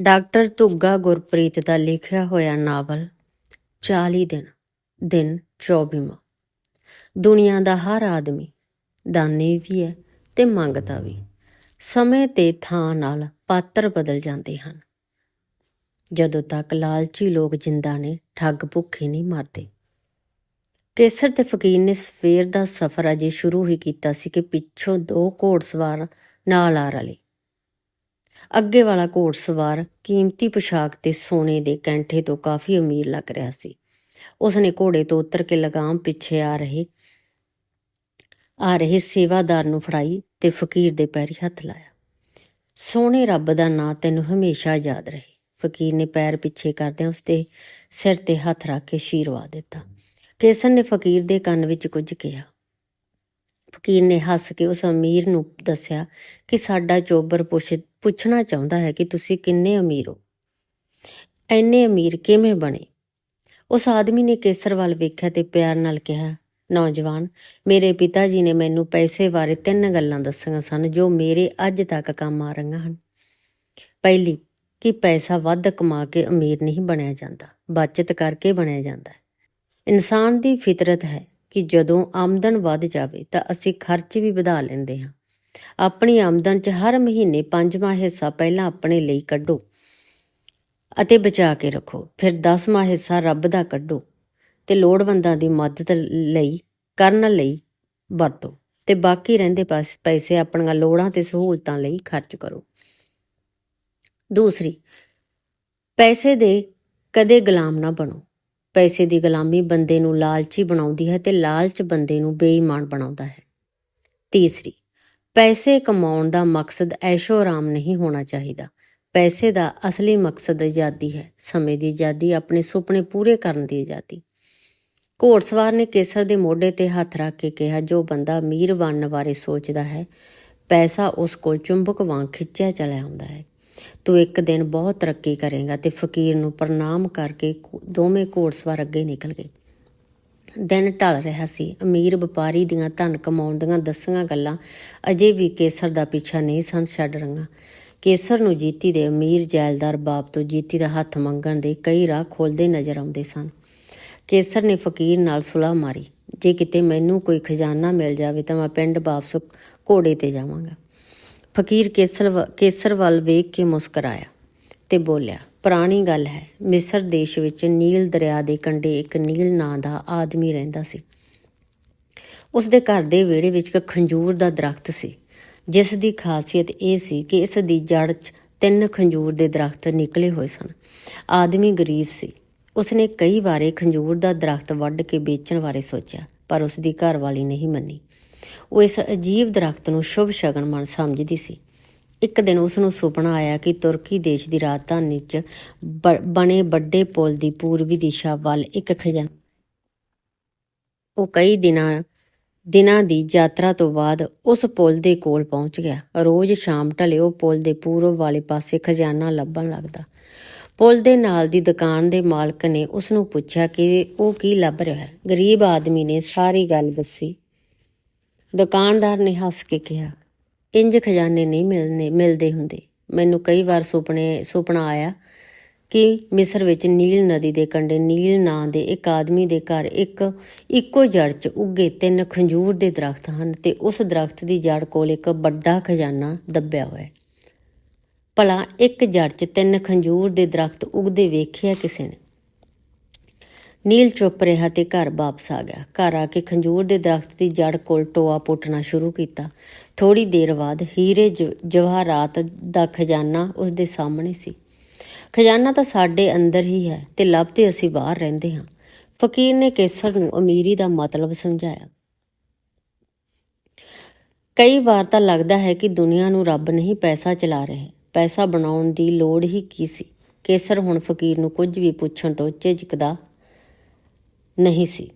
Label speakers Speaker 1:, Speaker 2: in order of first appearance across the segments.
Speaker 1: Doctor Dhugga Gurpreet ਦਾ ਲਿਖਿਆ ਹੋਇਆ novel 40 ਦਿਨ ਦਿਨ 24ਵਾਂ ਦੁਨੀਆ ਦਾ ਹਰ ਆਦਮੀ ਦਾਨੀ ਵੀ ਹੈ ਤੇ ਮੰਗਤਾ ਵੀ। ਸਮੇਂ ਤੇ ਥਾਂ ਨਾਲ ਪਾਤਰ ਬਦਲ ਜਾਂਦੇ ਹਨ। ਜਦੋਂ ਤੱਕ ਲਾਲਚੀ ਲੋਕ ਜਿੰਦਾ ਨੇ, ਠੱਗ ਭੁੱਖੇ ਨਹੀਂ ਮਰਦੇ। ਕੇਸਰ ਤੇ ਫਕੀਰ ਨੇ ਸਵੇਰ ਦਾ ਸਫ਼ਰ ਅਜੇ ਸ਼ੁਰੂ ਹੀ ਕੀਤਾ ਸੀ ਕਿ ਪਿੱਛੋਂ ਦੋ ਘੋੜਸਵਾਰ ਨਾਲ ਆ ਰਲੇ। ਅੱਗੇ ਵਾਲਾ ਘੋੜਸਵਾਰ ਕੀਮਤੀ ਪੋਸ਼ਾਕ ਤੇ ਸੋਨੇ ਦੇ ਕੈਂਠੇ ਤੋਂ ਕਾਫੀ ਅਮੀਰ ਲੱਗ ਰਿਹਾ ਸੀ। ਉਸਨੇ ਘੋੜੇ ਤੋਂ ਉਤਰ ਕੇ ਲਗਾਮ ਪਿੱਛੇ ਆ ਰਹੇ ਆ ਰਹੇ ਸੇਵਾਦਾਰ ਨੂੰ ਫੜਾਈ ਤੇ ਫਕੀਰ ਦੇ ਪੈਰੀ ਹੱਥ ਲਾਇਆ। ਸੋਹਣੇ ਰੱਬ ਦਾ ਨਾਂ ਤੈਨੂੰ ਹਮੇਸ਼ਾ ਯਾਦ ਰਹੇ। ਫਕੀਰ ਨੇ ਪੈਰ ਪਿੱਛੇ ਕਰਦਿਆਂ ਉਸਦੇ ਸਿਰ ਤੇ ਹੱਥ ਰੱਖ ਕੇ ਸ਼ੀਰਵਾ ਦਿੱਤਾ। ਕੇਸਨ ਨੇ ਫਕੀਰ ਦੇ ਕੰਨ ਵਿੱਚ ਕੁਝ ਕਿਹਾ। ਫਕੀਰ ਨੇ ਹੱਸ ਕੇ ਉਸ ਅਮੀਰ ਨੂੰ ਦੱਸਿਆ ਕਿ ਸਾਡਾ ਚੋਬਰ ਪੁੱਛ ਪੁੱਛਣਾ ਚਾਹੁੰਦਾ ਹੈ ਕਿ ਤੁਸੀਂ ਕਿੰਨੇ ਅਮੀਰ ਹੋ? ਐਨੇ ਅਮੀਰ ਕਿਵੇਂ ਬਣੇ? ਉਸ ਆਦਮੀ ਨੇ ਕੇਸਰ ਵੱਲ ਵੇਖਿਆ ਤੇ ਪਿਆਰ ਨਾਲ ਕਿਹਾ, ਨੌਜਵਾਨ, ਮੇਰੇ ਪਿਤਾ ਜੀ ਨੇ ਮੈਨੂੰ ਪੈਸੇ ਬਾਰੇ ਤਿੰਨ ਗੱਲਾਂ ਦੱਸੀਆਂ ਸਨ ਜੋ ਮੇਰੇ ਅੱਜ ਤੱਕ ਕੰਮ ਆ ਰਹੀਆਂ ਹਨ। ਪਹਿਲੀ, ਕਿ ਪੈਸਾ ਵੱਧ ਕਮਾ ਕੇ ਅਮੀਰ ਨਹੀਂ ਬਣਿਆ ਜਾਂਦਾ, ਬਚਤ ਕਰਕੇ ਬਣਿਆ ਜਾਂਦਾ ਹੈ। ਇਨਸਾਨ ਦੀ ਫਿਤਰਤ ਹੈ ਕਿ ਜਦੋਂ ਆਮਦਨ ਵੱਧ ਜਾਵੇ ਤਾਂ ਅਸੀਂ ਖਰਚ ਵੀ ਵਧਾ ਲੈਂਦੇ ਹਾਂ। ਆਪਣੀ ਆਮਦਨ 'ਚ ਹਰ ਮਹੀਨੇ ਪੰਜਵਾਂ ਹਿੱਸਾ ਪਹਿਲਾਂ ਆਪਣੇ ਲਈ ਕੱਢੋ ਅਤੇ ਬਚਾ ਕੇ ਰੱਖੋ। ਫਿਰ 10ਵਾਂ ਹਿੱਸਾ ਰੱਬ ਦਾ ਕੱਢੋ ਤੇ ਲੋੜਵੰਦਾਂ ਦੀ ਮਦਦ ਲਈ, ਕਰਨ ਲਈ ਵਰਤੋ ਤੇ ਬਾਕੀ ਰਹਿੰਦੇ ਪਾਸ- ਪੈਸੇ ਆਪਣੀਆਂ ਲੋੜਾਂ ਤੇ ਸਹੂਲਤਾਂ ਲਈ ਖਰਚ ਕਰੋ। ਦੂਸਰੀ, ਪੈਸੇ ਦੇ ਕਦੇ ਗੁਲਾਮ ਨਾ ਬਣੋ। ਪੈਸੇ ਦੀ ਗੁਲਾਮੀ ਬੰਦੇ ਨੂੰ ਲਾਲਚੀ ਬਣਾਉਂਦੀ ਹੈ ਤੇ ਲਾਲਚ ਬੰਦੇ ਨੂੰ ਬੇਈਮਾਨ ਬਣਾਉਂਦਾ ਹੈ। ਤੀਸਰੀ ਪੈਸੇ ਕਮਾਉਣ ਦਾ ਮਕਸਦ ਐਸ਼ੋ ਆਰਾਮ ਨਹੀਂ ਹੋਣਾ ਚਾਹੀਦਾ। ਪੈਸੇ ਦਾ ਅਸਲੀ ਮਕਸਦ ਆਜ਼ਾਦੀ ਹੈ। ਸਮੇਂ ਦੀ ਆਜ਼ਾਦੀ ਆਪਣੇ ਸੁਪਨੇ ਪੂਰੇ ਕਰਨ ਦੀ ਆਜ਼ਾਦੀ। ਘੋੜਸਵਾਰ ਨੇ ਕੇਸਰ ਦੇ ਮੋਢੇ ਤੇ ਹੱਥ ਰੱਖ ਕੇ ਕਿਹਾ, ਜੋ ਬੰਦਾ ਅਮੀਰ ਬਣਨ ਬਾਰੇ ਸੋਚਦਾ ਹੈ, ਪੈਸਾ ਉਸ ਕੋਲ ਚੁੰਬਕ ਵਾਂਗ ਖਿੱਚਿਆ ਚਲਿਆ ਆਉਂਦਾ ਹੈ। ਤੂੰ ਇੱਕ ਦਿਨ ਬਹੁਤ ਤਰੱਕੀ ਕਰੇਗਾ ਤੇ ਫਕੀਰ ਨੂੰ ਪ੍ਰਣਾਮ ਕਰਕੇ ਦੋਵੇਂ ਘੋੜਸਵਾਰ ਅੱਗੇ ਨਿਕਲ ਗਏ। ਦਿਨ ਢਲ ਰਿਹਾ ਸੀ। ਅਮੀਰ ਵਪਾਰੀ ਦੀਆਂ ਧਨ ਕਮਾਉਣ ਦੀਆਂ ਦੱਸੀਆਂ ਗੱਲਾਂ ਅਜੇ ਵੀ ਕੇਸਰ ਦਾ ਪਿੱਛਾ ਨਹੀਂ ਸਨ ਛੱਡ ਰਹੀਆਂ। ਕੇਸਰ ਨੂੰ ਜੀਤੀ ਦੇ ਅਮੀਰ ਜੈਲਦਾਰ ਬਾਪ ਤੋਂ ਜੀਤੀ ਦਾ ਹੱਥ ਮੰਗਣ ਦੇ ਕਈ ਰਾਹ ਖੋਲਦੇ ਨਜ਼ਰ ਆਉਂਦੇ ਸਨ। ਕੇਸਰ ਨੇ ਫਕੀਰ ਨਾਲ ਸੁਲਾਹ ਮਾਰੀ, ਜੇ ਕਿਤੇ ਮੈਨੂੰ ਕੋਈ ਖਜ਼ਾਨਾ ਮਿਲ ਜਾਵੇ ਤਾਂ ਮੈਂ ਪਿੰਡ ਵਾਪਸ ਘੋੜੇ ਤੇ ਜਾਵਾਂਗਾ। ਫਕੀਰ ਕੇਸਰ ਵ- ਕੇਸਰ ਵੱਲ ਵੇਖ ਕੇ ਮੁਸਕਰਾਇਆ ਤੇ ਬੋਲਿਆ ਪੁਰਾਣੀ ਗੱਲ ਹੈ। ਮਿਸਰ ਦੇਸ਼ ਵਿੱਚ ਨੀਲ ਦਰਿਆ ਦੇ ਕੰਢੇ ਇੱਕ ਨੀਲ ਨਾਂ ਦਾ ਆਦਮੀ ਰਹਿੰਦਾ ਸੀ। ਉਸ ਦੇ ਘਰ ਦੇ ਵਿਹੜੇ ਵਿੱਚ ਇੱਕ ਖੰਜੂਰ ਦਾ ਦਰਖਤ ਸੀ। ਜਿਸ ਦੀ ਖਾਸੀਅਤ ਇਹ ਸੀ ਕਿ ਇਸ ਦੀ ਜੜ 'ਚ ਤਿੰਨ ਖੰਜੂਰ ਦੇ ਦਰਖਤ ਨਿਕਲੇ ਹੋਏ ਸਨ। ਆਦਮੀ ਗਰੀਬ ਸੀ। ਉਸਨੇ ਕਈ ਵਾਰੇ ਖੰਜੂਰ ਦਾ ਦਰਖਤ ਵੱਢ ਕੇ ਵੇਚਣ ਬਾਰੇ ਸੋਚਿਆ, ਪਰ ਉਸ ਦੀ ਘਰਵਾਲੀ ਨਹੀਂ ਮੰਨੀ। ਉਹ ਇਸ ਅਜੀਬ ਦਰਖਤ ਨੂੰ ਸ਼ੁਭ ਸ਼ਗਨ ਮਨ ਸਮਝਦੀ ਸੀ। ਇੱਕ ਦਿਨ ਉਸ ਨੂੰ ਸੁਪਨਾ ਆਇਆ ਕਿ ਤੁਰਕੀ ਦੇਸ਼ ਦੀ ਰਾਜਧਾਨੀ 'ਚ ਬ- ਬਣੇ ਵੱਡੇ ਪੁਲ ਦੀ ਪੂਰਬੀ ਦਿਸ਼ਾ ਵੱਲ ਇੱਕ ਖਜ਼ਾਨਾ ਉਹ ਕਈ ਦਿਨਾਂ ਦਿਨਾਂ ਦੀ ਯਾਤਰਾ ਤੋਂ ਬਾਅਦ ਉਸ ਪੁਲ ਦੇ ਕੋਲ ਪਹੁੰਚ ਗਿਆ। ਰੋਜ਼ ਸ਼ਾਮ ਢਲੇ ਉਹ ਪੁਲ ਦੇ ਪੂਰਬ ਵਾਲੇ ਪਾਸੇ ਖਜ਼ਾਨਾ ਲੱਭਣ ਲੱਗਦਾ। ਪੁਲ ਦੇ ਨਾਲ ਦੀ ਦੁਕਾਨ ਦੇ ਮਾਲਕ ਨੇ ਉਸ ਨੂੰ ਪੁੱਛਿਆ ਕਿ ਉਹ ਕੀ ਲੱਭ ਰਿਹਾ। ਹੈ ਗਰੀਬ ਆਦਮੀ ਨੇ ਸਾਰੀ ਗੱਲ ਦੱਸੀ। ਦੁਕਾਨਦਾਰ ਨੇ ਹੱਸ ਕੇ ਕਿਹਾ ਇੰਜ ਖਜ਼ਾਨੇ ਨਹੀਂ ਮਿਲਨੇ, ਮਿਲਦੇ ਹੁੰਦੇ। ਮੈਨੂੰ ਕਈ ਵਾਰ ਸੁਪਨੇ, ਸੁਪਨਾ ਆਇਆ ਕਿ ਮਿਸਰ ਵਿੱਚ ਨੀਲ ਨਦੀ ਦੇ ਕੰਢੇ, ਨੀਲ ਨਾਂ ਦੇ ਇੱਕ ਆਦਮੀ ਦੇ ਘਰ ਇੱਕ, ਇੱਕੋ ਜੜ 'ਚ ਉੱਗੇ ਤਿੰਨ ਖੰਜੂਰ ਦੇ ਦਰਖਤ ਹਨ ਤੇ ਉਸ ਦਰਖਤ ਦੀ ਜੜ ਕੋਲ ਇੱਕ ਵੱਡਾ ਖਜ਼ਾਨਾ ਦੱਬਿਆ ਹੋਇਆ ਹੈ। ਭਲਾ ਇੱਕ ਜੜ 'ਚ ਤਿੰਨ ਖੰਜੂਰ ਦੇ ਦਰਖਤ ਉੱਗਦੇ ਵੇਖਿਆ ਕਿਸੇ ਨੇ? ਨੀਲ ਚੁੱਪ ਰਿਹਾ ਤੇ ਘਰ ਵਾਪਸ ਆ ਗਿਆ। ਘਰ ਆ ਕੇ ਖੰਜੂਰ ਦੇ ਦਰਖਤ ਦੀ ਜੜ ਕੋਲ ਟੋਆ ਪੁੱਟਣਾ ਸ਼ੁਰੂ ਕੀਤਾ। ਥੋੜੀ ਦੇਰ ਬਾਅਦ ਹੀਰੇ ਜਵਾਹਰਾਤ ਦਾ ਖਜ਼ਾਨਾ ਉਸ ਦੇ ਸਾਹਮਣੇ ਸੀ। ਖਜ਼ਾਨਾ ਤਾਂ ਸਾਡੇ ਅੰਦਰ ਹੀ ਹੈ ਤੇ ਲੱਭਦੇ ਅਸੀਂ ਬਾਹਰ ਰਹਿੰਦੇ ਹਾਂ। ਫਕੀਰ ਨੇ ਕੇਸਰ ਨੂੰ ਅਮੀਰੀ ਦਾ ਮਤਲਬ ਸਮਝਾਇਆ। ਕਈ ਵਾਰ ਤਾਂ ਲੱਗਦਾ ਹੈ ਕਿ ਦੁਨੀਆ ਨੂੰ ਰੱਬ ਨਹੀਂ ਪੈਸਾ ਚਲਾ ਰਿਹਾ। ਪੈਸਾ ਬਣਾਉਣ ਦੀ ਲੋੜ ਹੀ ਕੀ ਸੀ? ਕੇਸਰ ਹੁਣ ਫਕੀਰ ਨੂੰ ਕੁਝ ਵੀ ਪੁੱਛਣ ਤੋਂ ਝਿਜਕਦਾ ਨਹੀਂ ਸੀ।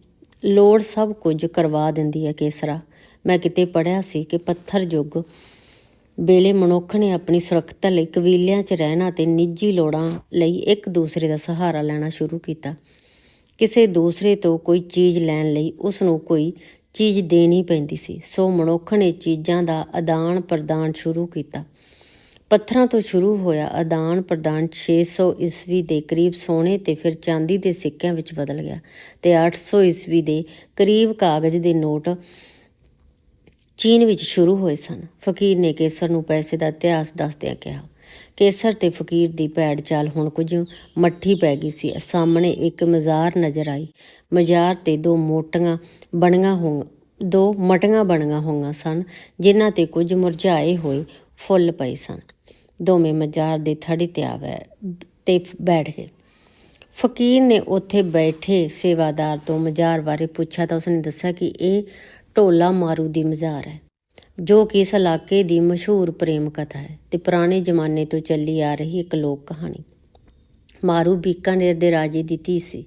Speaker 1: ਲੋੜ ਸਭ ਕੁਝ ਕਰਵਾ ਦਿੰਦੀ ਹੈ ਕੇਸਰਾ। ਮੈਂ ਕਿਤੇ ਪੜਿਆ ਸੀ ਕਿ ਪੱਥਰ ਯੁੱਗ ਵੇਲੇ ਮਨੁੱਖ ਨੇ ਆਪਣੀ ਸੁਰੱਖਿਆ ਲਈ ਕਬੀਲਿਆਂ 'ਚ ਰਹਿਣਾ ਤੇ ਨਿੱਜੀ ਲੋੜਾਂ ਲਈ ਇੱਕ ਦੂਸਰੇ ਦਾ ਸਹਾਰਾ ਲੈਣਾ ਸ਼ੁਰੂ ਕੀਤਾ। ਕਿਸੇ ਦੂਸਰੇ ਤੋਂ ਕੋਈ ਚੀਜ਼ ਲੈਣ ਲਈ ਉਸ ਨੂੰ ਕੋਈ ਚੀਜ਼ ਦੇਣੀ ਪੈਂਦੀ ਸੀ। ਸੋ ਮਨੁੱਖ ਨੇ ਚੀਜ਼ਾਂ ਦਾ ਆਦਾਨ ਪ੍ਰਦਾਨ ਸ਼ੁਰੂ ਕੀਤਾ। ਪੱਥਰਾਂ ਤੋਂ ਸ਼ੁਰੂ ਹੋਇਆ ਆਦਾਨ ਪ੍ਰਦਾਨ 600 ਈਸਵੀ ਦੇ ਕਰੀਬ ਸੋਨੇ ਤੇ ਫਿਰ ਚਾਂਦੀ ਦੇ ਸਿੱਕਿਆਂ ਵਿੱਚ ਬਦਲ ਗਿਆ ਤੇ 800 ਈਸਵੀ ਦੇ ਕਰੀਬ ਕਾਗਜ਼ ਦੇ ਨੋਟ ਚੀਨ ਵਿੱਚ ਸ਼ੁਰੂ ਹੋਏ ਸਨ। ਫਕੀਰ ਨੇ ਕੇਸਰ ਨੂੰ ਪੈਸੇ ਦਾ ਇਤਿਹਾਸ ਦੱਸਦਿਆਂ ਕਿਹਾ, ਕੇਸਰ ਤੇ ਫਕੀਰ ਦੀ ਭੈੜ ਚਾਲ ਹੁਣ ਕੁਝ ਮੱਠੀ ਪੈ ਗਈ ਸੀ। ਸਾਹਮਣੇ ਇੱਕ ਮਜ਼ਾਰ ਨਜ਼ਰ ਆਈ। ਮਜ਼ਾਰ ਤੇ ਦੋ ਮੋਟੀਆਂ ਬਣੀਆਂ ਹੋ, ਦੋ ਮਟੀਆਂ ਬਣੀਆਂ ਹੋਈਆਂ ਸਨ, ਜਿਨ੍ਹਾਂ ਤੇ ਕੁਝ ਮੁਰਝਾਏ ਹੋਏ ਫੁੱਲ ਪਏ ਸਨ। ਦੋਵੇਂ ਮਜ਼ਾਰ ਦੇ ਥੜੀ ਤੇ ਆਵੇ, ਤੇ ਬੈਠ ਗਏ। ਫਕੀਰ ਨੇ ਉੱਥੇ ਬੈਠੇ ਸੇਵਾਦਾਰ ਤੋਂ ਮਜ਼ਾਰ ਬਾਰੇ ਪੁੱਛਿਆ ਤਾਂ ਉਸਨੇ ਦੱਸਿਆ ਕਿ ਇਹ ਢੋਲਾ ਮਾਰੂ ਦੀ ਮਜ਼ਾਰ ਹੈ, ਜੋ ਕਿ ਇਸ ਇਲਾਕੇ ਦੀ ਮਸ਼ਹੂਰ ਪ੍ਰੇਮ ਕਥਾ ਹੈ ਤੇ ਪੁਰਾਣੇ ਜ਼ਮਾਨੇ ਤੋਂ ਚੱਲੀ ਆ ਰਹੀ ਇੱਕ ਲੋਕ ਕਹਾਣੀ। ਮਾਰੂ ਬੀਕਾਨੇਰ ਦੇ ਰਾਜੇ ਦੀ ਧੀ ਸੀ।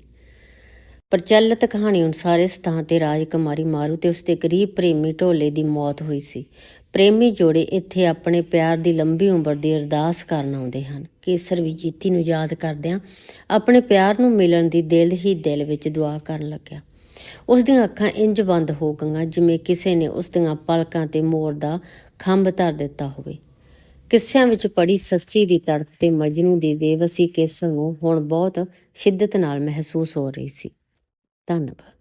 Speaker 1: ਪ੍ਰਚਲਿਤ ਕਹਾਣੀ ਅਨੁਸਾਰ ਇਸ ਥਾਂ ਤੇ ਰਾਜਕੁਮਾਰੀ ਮਾਰੂ ਤੇ ਉਸਦੇ ਗਰੀਬ ਪ੍ਰੇਮੀ ਢੋਲੇ ਦੀ ਮੌਤ ਹੋਈ ਸੀ। ਪ੍ਰੇਮੀ ਜੋੜੇ ਇੱਥੇ ਆਪਣੇ ਪਿਆਰ ਦੀ ਲੰਬੀ ਉਮਰ ਦੀ ਅਰਦਾਸ ਕਰਨ ਆਉਂਦੇ ਹਨ। ਕੇਸਰ ਵੀ ਜੀਤੀ ਨੂੰ ਯਾਦ ਕਰਦਿਆਂ ਆਪਣੇ ਪਿਆਰ ਨੂੰ ਮਿਲਣ ਦੀ ਦਿਲ ਹੀ ਦਿਲ ਵਿੱਚ ਦੁਆ ਕਰਨ ਲੱਗਿਆ। ਉਸ ਦੀਆਂ ਅੱਖਾਂ ਇੰਜ ਬੰਦ ਹੋ ਗਈਆਂ ਜਿਵੇਂ ਕਿਸੇ ਨੇ ਉਸ ਦੀਆਂ ਪਲਕਾਂ ਤੇ ਮੋਰ ਦਾ ਖੰਭ ਧਰ ਦਿੱਤਾ ਹੋਵੇ। ਕਿੱਸਿਆਂ ਵਿੱਚ ਪੜੀ ਸੱਸੀ ਦੀ ਤੜਫ ਤੇ ਮਜਨੂ ਦੀ ਬੇਵਸੀ ਕੇਸਰ ਨੂੰ ਹੁਣ ਬਹੁਤ ਸ਼ਿੱਦਤ ਨਾਲ ਮਹਿਸੂਸ ਹੋ ਰਹੀ ਸੀ। ਧੰਨਵਾਦ।